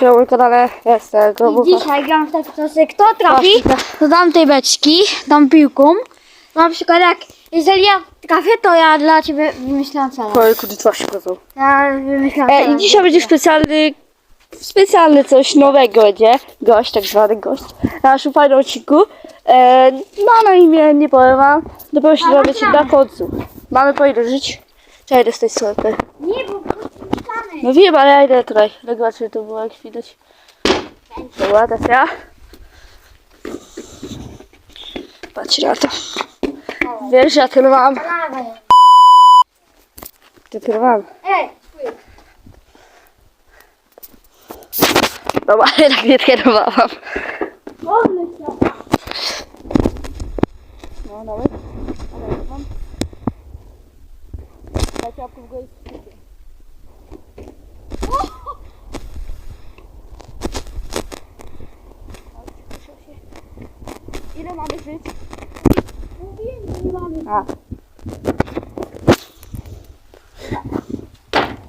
Na moim kanale jestem I Grobucha. dzisiaj gram w taki sposób, kto trafi do tamtej beczki, tą piłką. Na przykład jak, jeżeli ja trafię, to ja dla ciebie wymyślam challenge. Oj, kurde, twarz się pokazał. Ja wymyślam E, I dzisiaj będzie specjalny, specjalny coś nowego będzie. Gość, tak zwany gość. Na naszym fajnym odcinku. E, ma na imię, nie powiem wam. Dopiero się dowiecie mamy. na końcu. Mamy po ile żyć? Czekaj, idę z tej strony. Nie, bo. No wiem, ale ja idę tutaj. Czy to było jak widać. Dobra, teraz ja. Patrzcie na to. Wiesz, ja. Dawaj. Ty spójrz. Dobra, jednak nie kierowałam. Wolny się. No, nawet. Ale mam. Dajcie łapkę w górę Ile mamy żyć? Mówiłem, nie mamy. A.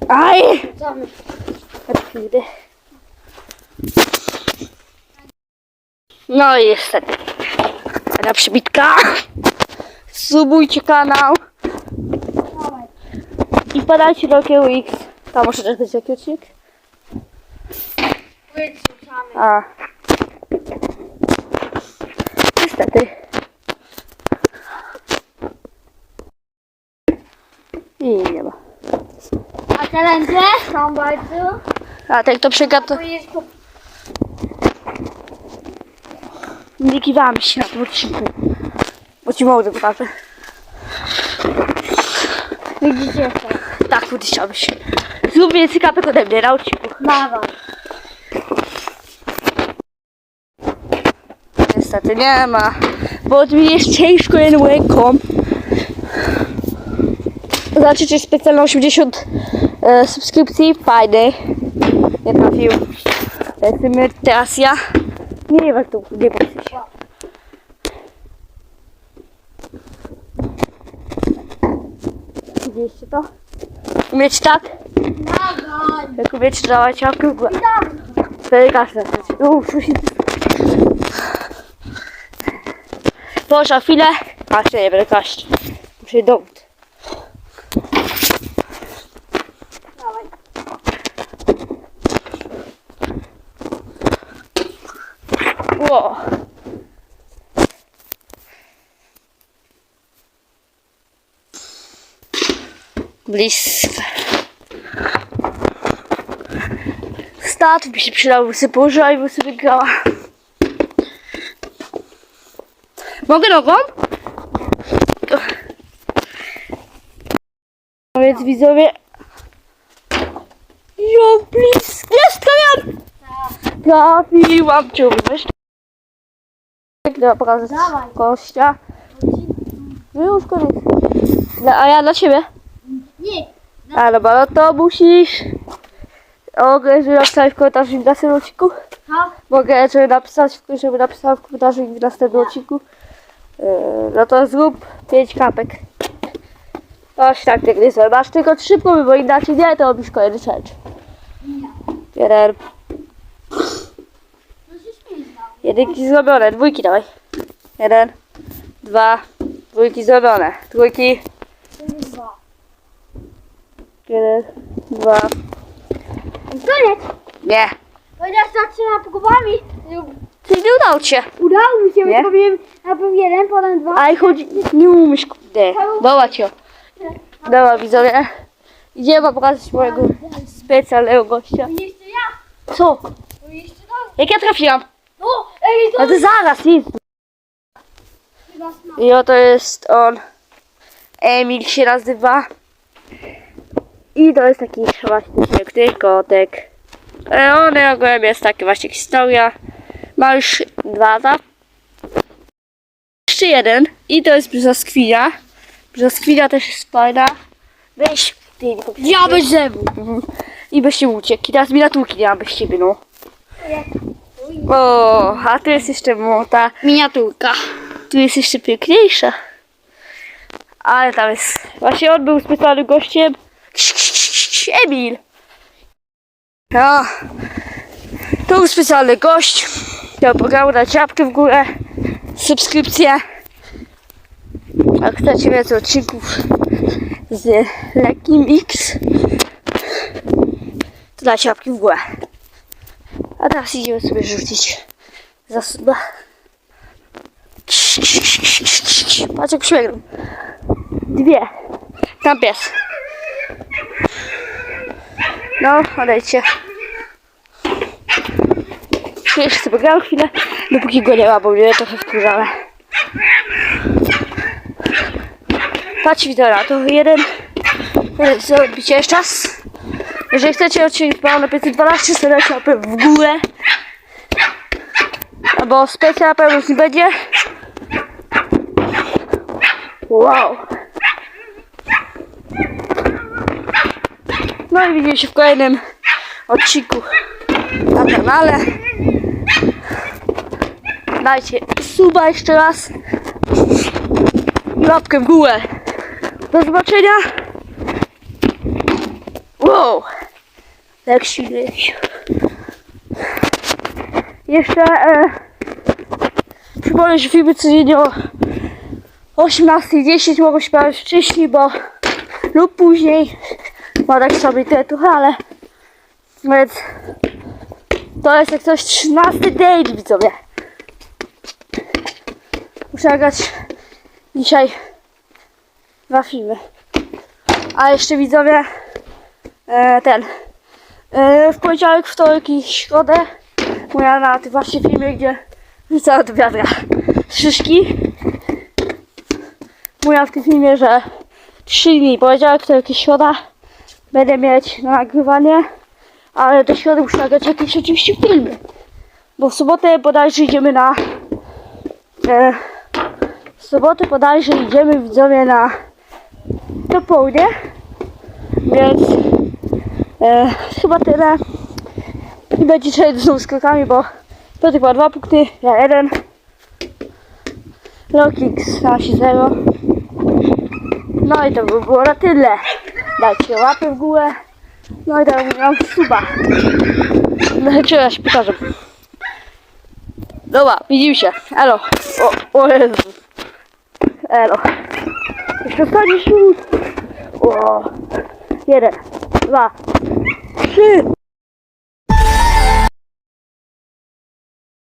Aj! Co my? Chwilę. No i niestety. Na przybitka. Subujcie kanał. I wpadajcie do Okieł X. Tam może też być jakiś odcinek? A. Niestety. I nie ma. A challenge są bardzo. A tak to po... nie kiwamy się na tym odcinku. Bo ci mogę pokażę. Widzicie to. Tak, chciałbyś. Zrób więcej kapek ode mnie na odcinku. Dawaj. Niestety nie ma. Bo mi jest ciężko jedną ręką. Zobaczycie specjalną 80 e, subskrypcji. Fajny. Nie trafił. Lecimy teraz ja. Nie wiem jak to nie patrzeć. Widzieliście to? Umieć tak? Jak działać łapkę w górę. Dawaj. Wtedy każdy Uff, Poszła chwilę. A, jeszcze nie będę kaść. Muszę. Dawaj. Ło. Blisko. By się przydał, by sobie położyła i by sobie grała. Mogę nogą? No więc widzowie... Jo, blisko. Jest, trafiam! Trafiłam cię, weź. Dobra, Dawaj. kościa. No już koniec. Dla, a ja dla ciebie? Nie. A dobra, no to musisz... Mogę, żeby napisać w komentarzu w następnym odcinku? Ha? Mogę, żeby napisać, żeby napisała w komentarzu w następnym odcinku? Yy, no to zrób 5 kapek. Coś tak, zrobię. Masz tylko trzy próby, bo inaczej nie, to robisz kolejny challenge. Jeden. Jedynki zrobione, dwójki dawaj. Jeden, dwa, dwójki zrobione. Trójki, jeden, dwa. Koniec. Nie. Chociaż trzema próbami. Czyli nie udało ci się. Udało mi się, Nie? zrobiłem najpierw jeden, potem dwa. Ale chodzi, nie umiesz, kurde. Dobra cię. Dobra widzowie. Idziemy pokazać mojego specjalnego gościa. I jeszcze ja. Co? Jeszcze. Jak ja trafiłam? No, ej, to No to zaraz, nic. chyba smak. I oto jest on. Emil się nazywa. I to jest taki właśnie piękny kotek. E, On ogółem jest taka właśnie historia. Ma już dwa lata. Jeszcze jeden. I to jest brzoskwinia. Brzoskwinia też jest fajna. Weź ty, nie Ja bez zębu. Mhm. I byście uciekł. I teraz miniaturki nie ma bez ciebie, no. O, a tu jest jeszcze młota. Miniaturka. Tu jest jeszcze piękniejsza. Ale tam jest. Właśnie on był specjalnym gościem. Emil. No. To był specjalny gość. Chciał programu dać łapkę w górę, subskrypcję. Jak chcecie więcej odcinków z lekkim X, to dajcie łapki w górę. A teraz idziemy sobie rzucić zasuba. Patrz jak śmiegną. Dwie. Tam pies. No, odejdźcie. Jeszcze sobie grałem chwilę, dopóki go nie ma, bo mnie trochę wkurzane. Patrz wideo, to jeden. jeden co robicie jeszcze raz. Jeżeli chcecie odcinek na 512, stawiajcie łapę w górę. Albo specjal na pewno nie będzie. Wow. No i widzimy się w kolejnym odcinku na kanale. Dajcie suba jeszcze raz. I łapkę w górę. Do zobaczenia. Wow. Jak silny. Jeszcze e, przypomnę, że filmy codziennie o 18.10 mogą się pojawić wcześniej, bo lub później. Ma tak sobie tytuł, ale więc to jest jak coś 13 dzień widzowie. Muszę nagrać dzisiaj dwa filmy. A jeszcze widzowie e, ten e, w poniedziałek, wtorek i środę moja na tym właśnie filmie, gdzie rzucała do wiadra szyszki. Mówiła w tym filmie, że trzy dni, poniedziałek, wtorek i środa będę mieć na nagrywanie, ale do środy muszę nagrać jakieś oczywiście filmy. Bo w sobotę bodajże idziemy na e, w sobotę bodajże idziemy widzowie na do południe. Więc e, chyba tyle. I będzie trzeba znowu z krokami, bo Piotr ma dwa punkty, ja jeden. Lokix na 0. No i to by było na tyle. Dajcie łapę w górę. No i teraz mam suba. No jeszcze raz pokażę. Dobra, widzimy się. Elo. O, o Jezu. Elo. Jeszcze ostatni szut. O. Jeden, dwa, trzy.